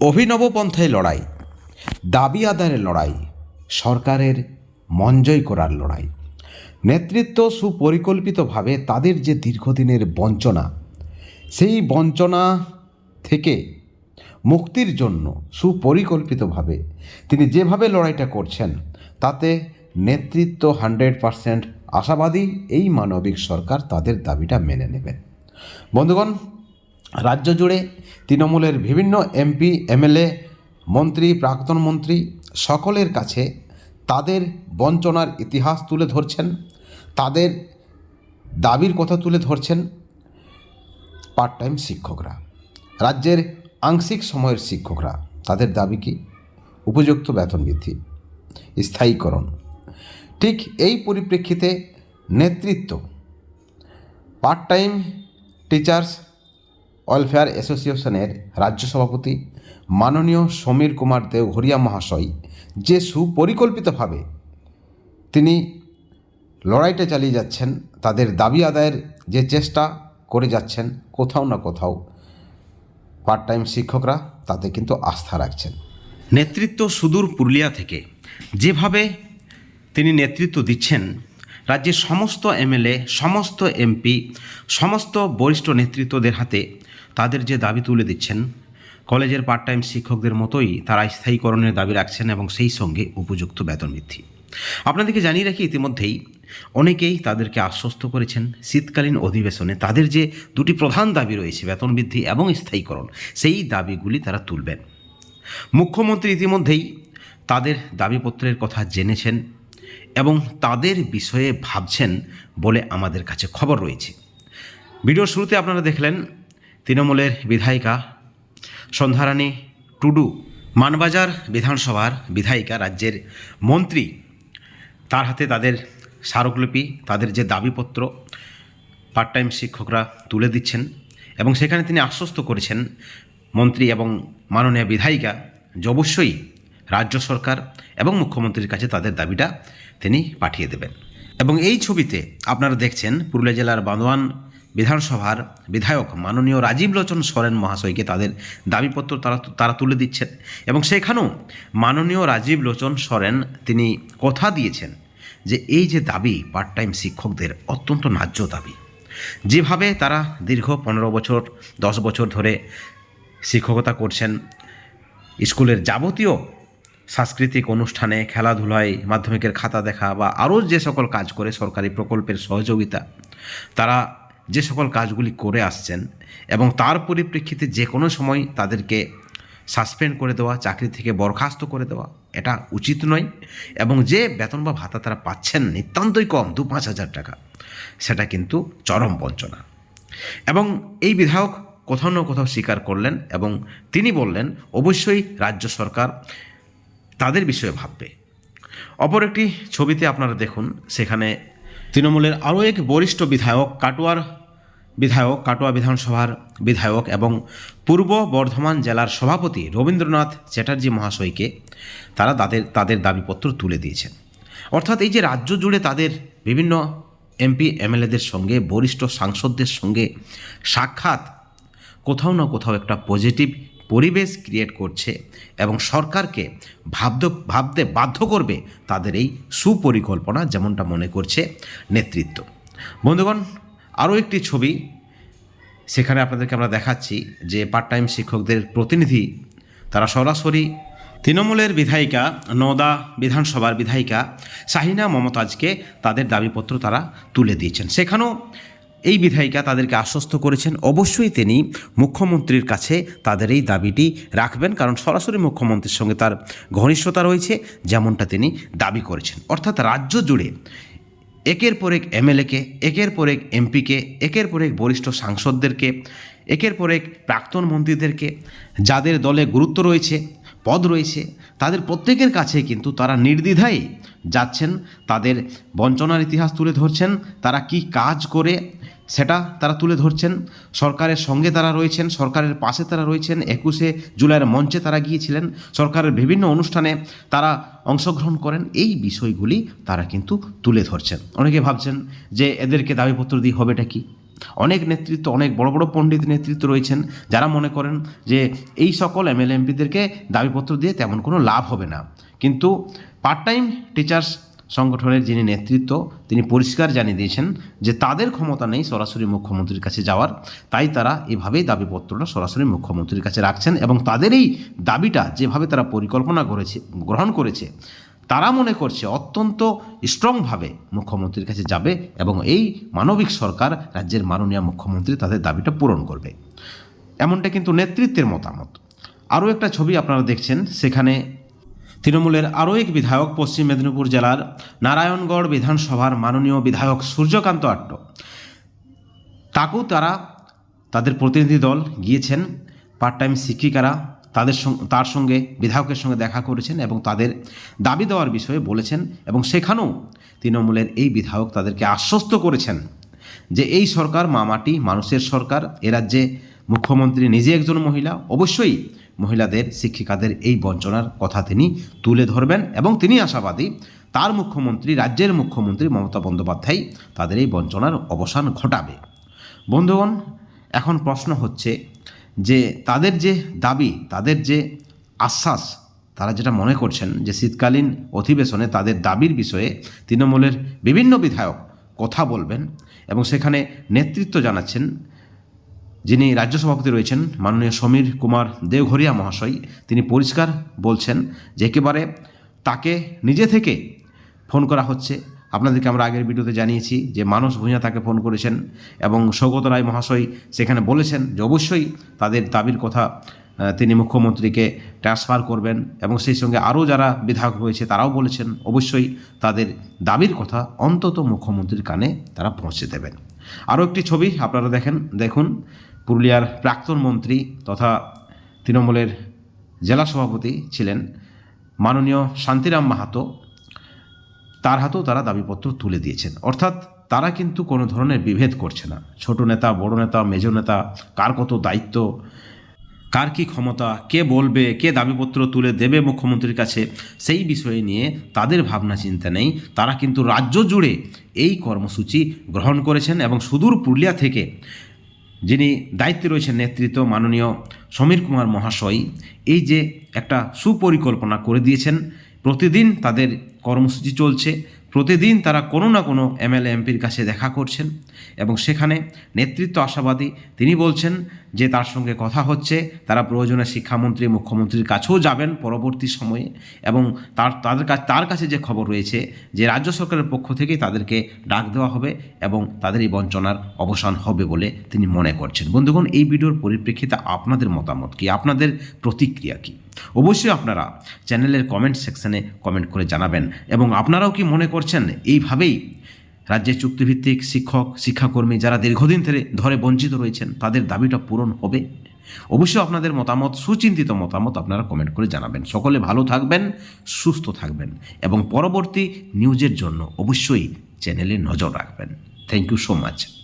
অভিনব পন্থায় লড়াই, দাবি আদায়ের লড়াই, সরকারের মন জয় করার লড়াই। নেতৃত্ব সুপরিকল্পিতভাবে তাদের যে দীর্ঘদিনের বঞ্চনা, সেই বঞ্চনা থেকে মুক্তির জন্য সুপরিকল্পিতভাবে তিনি যেভাবে লড়াইটা করছেন, তাতে নেতৃত্ব হান্ড্রেড পারসেন্ট আশাবাদী এই মানবিক সরকার তাদের দাবিটা মেনে নেবেন বন্ধুগণ রাজ্য জুড়ে তৃণমূলের বিভিন্ন এমপি, এমএলএ, মন্ত্রী, প্রাক্তন মন্ত্রী সকলের কাছে তাদের বঞ্চনার ইতিহাস তুলে ধরছেন, তাদের দাবির কথা তুলে ধরছেন পার্ট টাইম শিক্ষকরা। রাজ্যের আংশিক সময়ের শিক্ষকরা, তাদের দাবি কি? উপযুক্ত বেতন বৃদ্ধি, স্থায়ীকরণ। ঠিক এই পরিপ্রেক্ষিতে নেতৃত্ব পার্ট টাইম টিচার্স ওয়েলফেয়ার অ্যাসোসিয়েশনের রাজ্য সভাপতি মাননীয় সমীর কুমার দেও হরিয়া মহাশয় যে সুপরিকল্পিতভাবে তিনি লড়াইটা চালিয়ে যাচ্ছেন, তাদের দাবি আদায়ের যে চেষ্টা করে যাচ্ছেন কোথাও না কোথাও পার্ট টাইম শিক্ষকরা তাতে কিন্তু আস্থা রাখছেন। নেতৃত্ব সুদূর পুরুলিয়া থেকে যেভাবে তিনি নেতৃত্ব দিচ্ছেন, রাজ্যের সমস্ত এমএলএ, সমস্ত এমপি, সমস্ত বরিষ্ঠ নেতৃত্বদের হাতে তাদের যে দাবি তুলে দিচ্ছেন, কলেজের পার্ট টাইম শিক্ষকদের মতোই তারা স্থায়ীকরণের দাবি রাখছেন এবং সেই সঙ্গে উপযুক্ত বেতন বৃদ্ধি। আপনাদেরকে জানিয়ে রাখি ইতিমধ্যেই অনেকেই তাদেরকে আশ্বস্ত করেছেন, শীতকালীন অধিবেশনে তাদের যে দুটি প্রধান দাবি রয়েছে, বেতন বৃদ্ধি এবং স্থায়ীকরণ, সেই দাবিগুলি তারা তুলবেন। মুখ্যমন্ত্রী ইতিমধ্যেই তাদের দাবিপত্রের কথা জেনেছেন এবং তাদের বিষয়ে ভাবছেন বলে আমাদের কাছে খবর রয়েছে। ভিডিওর শুরুতে আপনারা দেখলেন তৃণমূলের বিধায়িকা। সন্ধ্যারানী টুডু, মানবাজার বিধানসভার বিধায়িকা, রাজ্যের মন্ত্রী। তার হাতে তাদের স্মারকলিপি, তাদের যে দাবিপত্র পার্ট টাইম শিক্ষকরা তুলে দিচ্ছেন এবং সেখানে তিনি আশ্বস্ত করেছেন মন্ত্রী এবং মাননীয় বিধায়িকা যে অবশ্যই রাজ্য সরকার এবং মুখ্যমন্ত্রীর কাছে তাদের দাবিটা তিনি পাঠিয়ে দেবেন। এবং এই ছবিতে আপনারা দেখছেন পুরুলিয়া জেলার বান্দোয়ান বিধানসভার বিধায়ক মাননীয় রাজীব লোচন সরেন মহাশয়কে তাদের দাবিপত্র তারা তারা তুলে দিচ্ছেন। এবং সেখানেও মাননীয় রাজীব লোচন সরেন তিনি কথা দিয়েছেন যে এই যে দাবি পার্ট টাইম শিক্ষকদের অত্যন্ত ন্যায্য দাবি। যেভাবে তারা দীর্ঘ পনেরো বছর, দশ বছর ধরে শিক্ষকতা করছেন, স্কুলের যাবতীয় সাংস্কৃতিক অনুষ্ঠানে খেলাধুলায় মাধ্যমিকের খাতা দেখা বা আরও যে সকল কাজ করে সরকারি প্রকল্পের সহযোগিতা, তারা যে সকল কাজগুলি করে আসছেন এবং তার পরিপ্রেক্ষিতে যে কোনো সময় তাদেরকে সাসপেন্ড করে দেওয়া, চাকরি থেকে বরখাস্ত করে দেওয়া, এটা উচিত নয় এবং যে বেতন বা ভাতা তারা পাচ্ছেন নিতান্তই কম, দু পাঁচ হাজার টাকা, সেটা কিন্তু চরম বঞ্চনা। এবং এই বিধায়ক কোথাও না কোথাও স্বীকার করলেন এবং তিনি বললেন, অবশ্যই রাজ্য সরকার তাদের বিষয়ে ভাববে। অপর একটি ছবিতে আপনারা দেখুন, সেখানে তৃণমূলের আরও এক বরিষ্ঠ বিধায়ক কাটোয়ার বিধায়ক কাটোয়া বিধানসভার বিধায়ক এবং পূর্ব বর্ধমান জেলার সভাপতি রবীন্দ্রনাথ চ্যাটার্জি মহাশয়কে তারা তাদের তাদের দাবিপত্র তুলে দিয়েছেন। অর্থাৎ এই যে রাজ্য জুড়ে তাদের বিভিন্ন এমপি, এমএলএদের সঙ্গে, বরিষ্ঠ সাংসদদের সঙ্গে সাক্ষাৎ কোথাও না কোথাও একটা পজিটিভ পরিবেশ ক্রিয়েট করছে এবং সরকারকে ভাবতে ভাবতে বাধ্য করবে তাদের এই সুপরিকল্পনা যেমনটা মনে করছে নেতৃত্ব। বন্ধুগণ আরও একটি ছবি সেখানে আপনাদেরকে আমরা দেখাচ্ছি যে পার্ট টাইম শিক্ষকদের প্রতিনিধি তারা সরাসরি তৃণমূলের বিধায়িকা, নওদা বিধানসভার বিধায়িকা শাহিনা মমতাজকে তাদের দাবিপত্র তারা তুলে দিয়েছেন। সেখানেও এই বিধায়িকা তাদেরকে আশ্বস্ত করেছেন, অবশ্যই তিনি মুখ্যমন্ত্রীর কাছে তাদের এই দাবিটি রাখবেন, কারণ সরাসরি মুখ্যমন্ত্রীর সঙ্গে তার ঘনিষ্ঠতা রয়েছে, যেমনটা তিনি দাবি করেছেন। অর্থাৎ রাজ্য জুড়ে একের পর এক এমএলএকে, একের পর এক এমপিকে, একের পর এক বরিষ্ঠ সাংসদদেরকে, একের পর এক প্রাক্তন মন্ত্রীদেরকে, যাদের দলে গুরুত্ব রয়েছে, পদ রয়েছে, তাদের প্রত্যেকের কাছে কিন্তু তারা নির্দ্বিধায় যাচ্ছেন, তাদের বঞ্চনার ইতিহাস তুলে ধরছেন, তারা কি কাজ করে সেটা তারা তুলে ধরছেন। সরকারের সঙ্গে তারা রয়েছেন, সরকারের পাশে তারা রয়েছেন। একুশে জুলাইয়ের মঞ্চে তারা গিয়েছিলেন। সরকারের বিভিন্ন অনুষ্ঠানে তারা অংশগ্রহণ করেন। এই বিষয়গুলি তারা কিন্তু তুলে ধরছেন। অনেকে ভাবছেন যে এদেরকে দাবিপত্র দিয়ে হবেটা কি? অনেক নেতৃত্ব, অনেক বড় বড় পণ্ডিত নেতৃত্ব রয়েছেন যারা মনে করেন যে এই সকল এমএলএ এমপিদেরকে দাবিপত্র দিয়ে তেমন কোনো লাভ হবে না। কিন্তু পার্ট টাইম টিচার্স সংগঠনের যিনি নেতৃত্ব, তিনি পরিষ্কার জানিয়ে দিয়েছেন যে তাদের ক্ষমতা নেই সরাসরি মুখ্যমন্ত্রীর কাছে যাওয়ার। তাই তারা এভাবেই দাবিপত্রটা সরাসরি মুখ্যমন্ত্রীর কাছে রাখছেন এবং তাদের এই দাবিটা যেভাবে তারা পরিকল্পনা করেছে, গ্রহণ করেছে, তারা মনে করছে অত্যন্ত স্ট্রংভাবে মুখ্যমন্ত্রীর কাছে যাবে এবং এই মানবিক সরকার রাজ্যের মাননীয় মুখ্যমন্ত্রী তাদের দাবিটা পূরণ করবে। এমনটা কিন্তু নেতৃত্বের মতামত। আরও একটা ছবি আপনারা দেখছেন, সেখানে তৃণমূলের আরও এক বিধায়ক পশ্চিম মেদিনীপুর জেলার নারায়ণগড় বিধানসভার মাননীয় বিধায়ক সূর্যকান্ত আট্ট। তাকেও তারা তাদের প্রতিনিধি দল গিয়েছেন পার্ট টাইম শিক্ষিকারা তাদের তার সঙ্গে, বিধায়কের সঙ্গে দেখা করেছেন এবং তাদের দাবি দেওয়ার বিষয়ে বলেছেন এবং সেখানেও তৃণমূলের এই বিধায়ক তাদেরকে আশ্বস্ত করেছেন যে এই সরকার মামাটি মানুষের সরকার, এ রাজ্যে মুখ্যমন্ত্রী নিজে একজন মহিলা, অবশ্যই মহিলাদের শিক্ষিকাদের এই বঞ্চনার কথা তিনি তুলে ধরবেন এবং তিনি আশাবাদী তার মুখ্যমন্ত্রী, রাজ্যের মুখ্যমন্ত্রী মমতা বন্দ্যোপাধ্যায় তাদের এই বঞ্চনার অবসান ঘটাবে। বন্ধুগণ, এখন প্রশ্ন হচ্ছে যে তাদের যে দাবি, তাদের যে আশ্বাস, তারা যেটা মনে করছেন যে শীতকালীন অধিবেশনে তাদের দাবির বিষয়ে তৃণমূলের বিভিন্ন বিধায়ক কথা বলবেন এবং সেখানে নেতৃত্ব জানাচ্ছেন যিনি রাজ্য সভাপতি রয়েছেন, মাননীয় সমীর কুমার দেওঘরিয়া মহাশয়, তিনি পরিষ্কার বলছেন যে একেবারে তাকে নিজে থেকে ফোন করা হচ্ছে। আপনাদেরকে আমরা আগের ভিডিওতে জানিয়েছি যে মানস ভূঁইয়া তাকে ফোন করেছেন এবং সৌগত রায় মহাশয় সেখানে বলেছেন যে অবশ্যই তাদের দাবির কথা তিনি মুখ্যমন্ত্রীকে ট্রান্সফার করবেন এবং সেই সঙ্গে আরও যারা বিধায়ক রয়েছে তারাও বলেছেন অবশ্যই তাদের দাবির কথা অন্তত মুখ্যমন্ত্রীর কানে তারা পৌঁছে দেবেন। আরও একটি ছবি আপনারা দেখেন, দেখুন। পুরুলিয়ার প্রাক্তন মন্ত্রী তথা তৃণমূলের জেলা সভাপতি ছিলেন মাননীয় শান্তিরাম মাহাতো। তার হাতেও তারা দাবিপত্র তুলে দিয়েছেন। অর্থাৎ তারা কিন্তু কোনো ধরনের বিভেদ করছে না। ছোট নেতা, বড় নেতা মেজ নেতা, কার কত দায়িত্ব, কার কী ক্ষমতা, কে বলবে, কে দাবিপত্র তুলে দেবে মুখ্যমন্ত্রীর কাছে, সেই বিষয়ে নিয়ে তাদের ভাবনা চিন্তা নেই। তারা কিন্তু রাজ্য জুড়ে এই কর্মসূচি গ্রহণ করেছেন এবং সুদূর পুরুলিয়া থেকে যিনি দায়িত্বে রয়েছেন নেতৃত্ব মাননীয় সমীর কুমার মহাশয়, এই যে একটা সুপরিকল্পনা করে দিয়েছেন, প্রতিদিন তাদের কর্মসূচি চলছে, প্রতিদিন তারা কোনো না কোনো এমএলএ এমপির কাছে দেখা করছেন এবং সেখানে নেতৃত্ব আশাবাদী তিনি বলছেন যে তার সঙ্গে কথা হচ্ছে, তারা প্রয়োজনে শিক্ষামন্ত্রী, মুখ্যমন্ত্রীর কাছেও যাবেন পরবর্তী সময়ে এবং তার, তাদের কাছে তার কাছে যে খবর রয়েছে যে রাজ্য সরকারের পক্ষ থেকেই তাদেরকে ডাক দেওয়া হবে এবং তাদের এই বঞ্চনার অবসান হবে বলে তিনি মনে করছেন। বন্ধুগণ, এই ভিডিওর পরিপ্রেক্ষিতে আপনাদের মতামত কি? আপনাদের প্রতিক্রিয়া কি? অবশ্যই আপনারা চ্যানেলের কমেন্ট সেকশনে কমেন্ট করে জানাবেন এবং আপনারাও কি মনে করছেন? এইভাবেই রাজ্যের চুক্তিভিত্তিক শিক্ষক, শিক্ষাকর্মী যারা দীর্ঘদিন ধরে ধরে বঞ্চিত রয়েছেন, তাদের দাবিটা পূরণ হবে। অবশ্যই আপনাদের মতামত, সুচিন্তিত মতামত আপনারা কমেন্ট করে জানাবেন। সকলে ভালো থাকবেন, সুস্থ থাকবেন এবং পরবর্তী নিউজের জন্য অবশ্যই চ্যানেলে নজর রাখবেন। Thank you so much